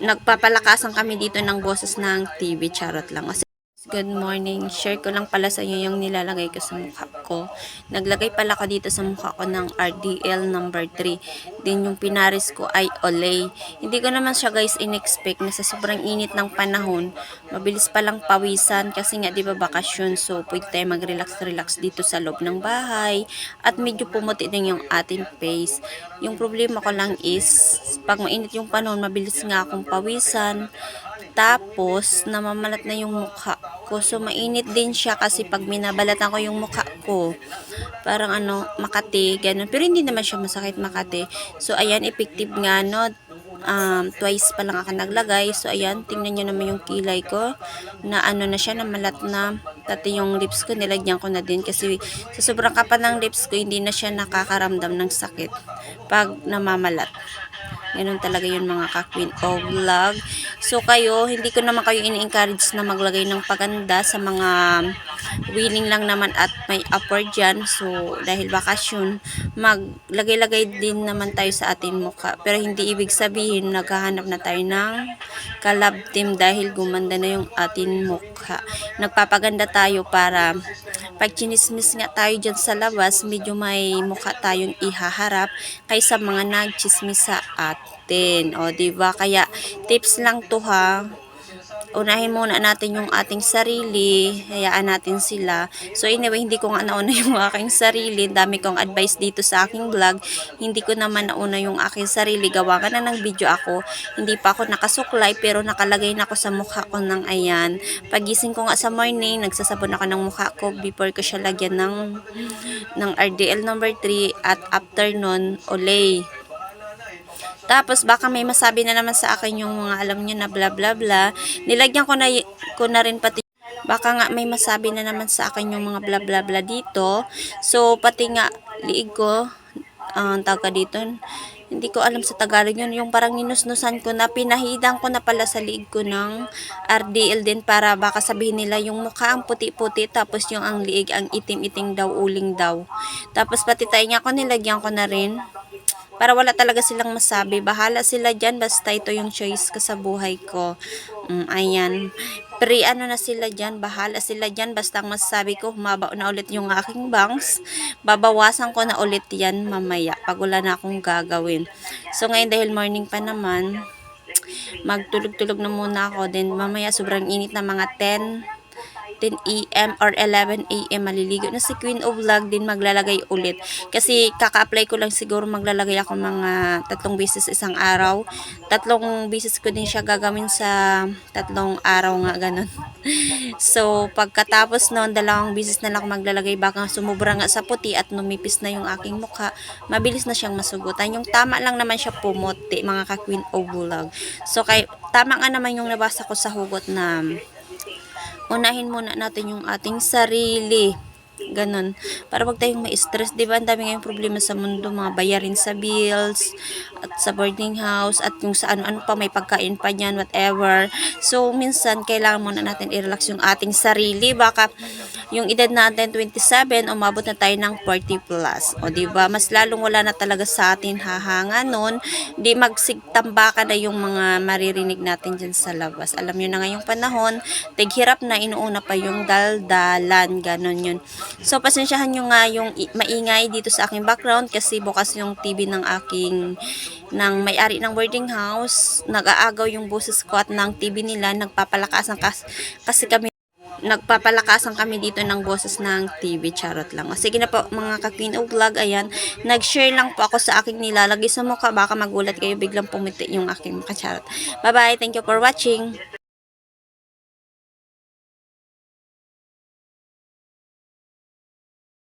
nagpapalakasan kami dito ng boses ng TV. Charot lang. Kasi Good morning. Share ko lang pala sa inyo yung nilalagay ko sa mukha ko. Naglagay pala ko dito sa mukha ko ng RDL number 3. Din yung pinaris ko ay Olay. Hindi ko naman siya guys in-expect na sa sobrang init ng panahon, mabilis palang pawisan kasi nga 'di ba bakasyon. So pwede tayo mag-relax-relax dito sa loob ng bahay at medyo pumuti din yung ating face. Yung problema ko lang is pag mainit yung panahon, mabilis nga akong pawisan. Tapos, namamalat na yung mukha ko. So, mainit din siya kasi pag minabalatan ko yung mukha ko, parang ano, makati, ganun. Pero hindi naman siya masakit makati. So, ayan, effective nga, no? Um, twice pa lang ako naglagay. So, ayan, tingnan nyo naman yung kilay ko na ano na siya, na malat na. Pati yung lips ko, nilagyan ko na din kasi sa sobrang kapal ng lips ko, hindi na siya nakakaramdam ng sakit pag namamalat. Ganun talaga yun mga ka-queen o vlog. So kayo, hindi ko naman kayo ini-encourage na maglagay ng paganda sa mga willing lang naman at may upward dyan. So dahil bakasyon, maglagay-lagay din naman tayo sa ating mukha. Pero hindi ibig sabihin naghahanap na tayo ng kalab team dahil gumanda na yung ating mukha. Nagpapaganda tayo para pag chinismis nga tayo dyan sa labas, medyo may mukha tayong ihaharap kaysa mga nagchismis sa atin. O, ba Kaya, tips lang to ha. Unahin muna natin yung ating sarili, hayaan natin sila. So anyway, hindi ko nga nauna yung aking sarili. Dami kong advice dito sa aking vlog. Hindi ko naman nauna yung aking sarili. Gawa ka na ng video ako. Hindi pa ako nakasuklay pero nakalagay na ako sa mukha ko ng ayan. Pagising ko nga sa morning, nagsasabon ako ng mukha ko before ko siya lagyan ng, ng RDL number 3 at after nun, Olay. Tapos baka may masabi na naman sa akin yung mga alam nyo na bla bla bla. Nilagyan ko na, ko na rin pati baka nga may masabi na naman sa akin yung mga bla bla bla dito. So pati nga liig ko ang tawag ka dito. Hindi ko alam sa Tagalog yun. Yung parang ninusnusan ko na pinahidang ko na pala sa liig ko ng RDL din para baka sabihin nila yung mukha ang puti-puti tapos yung ang liig ang itim-iting daw, uling daw. Tapos pati tayo niya ko nilagyan ko na rin para wala talaga silang masabi. Bahala sila dyan, basta ito yung choice ko sa buhay ko. Mm, ayan. Pre, ano na sila dyan, bahala sila dyan, basta ang masasabi ko, humaba na ulit yung aking bangs. Babawasan ko na ulit yan mamaya, pag wala na akong gagawin. So ngayon dahil morning pa naman, magtulog-tulog na muna ako. Then mamaya sobrang init na mga 10 10 a.m. or 11 a.m. maliligo na si Queen of Vlog din maglalagay ulit. Kasi kaka-apply ko lang siguro maglalagay ako mga tatlong beses isang araw. Tatlong beses ko din siya gagawin sa tatlong araw nga ganun. so pagkatapos noon dalawang beses na lang ako maglalagay baka sumubra nga sa puti at numipis na yung aking mukha. Mabilis na siyang masugutan. Yung tama lang naman siya pumuti mga ka-Queen of Vlog. So kay tama nga naman yung nabasa ko sa hugot na unahin muna natin yung ating sarili. Ganon. Para wag tayong ma-stress. Di ba? Ang dami ngayong problema sa mundo. Mga bayarin sa bills, at sa boarding house, at kung sa ano-ano pa, may pagkain pa dyan, whatever. So, minsan, kailangan muna natin i-relax yung ating sarili. Baka yung edad natin 27, umabot na tayo ng 40 plus. O, di ba? Mas lalong wala na talaga sa atin hahanga nun. Di magsigtambaka na yung mga maririnig natin dyan sa labas. Alam nyo na ngayong panahon, tighirap na inuuna pa yung daldalan, ganon yun. So, pasensyahan nyo nga yung maingay dito sa aking background kasi bukas yung TV ng aking ng may-ari ng boarding house. Nag-aagaw yung boses ko at ng TV nila. Nagpapalakasan kas, kasi kami nagpapalakasan kami dito ng boses ng TV. Charot lang. O, sige na po mga ka-Queen of Vlog. Ayan. Nag-share lang po ako sa aking nilalagay sa mukha. Baka magulat kayo biglang pumiti yung aking mukha. Charot. Bye-bye. Thank you for watching.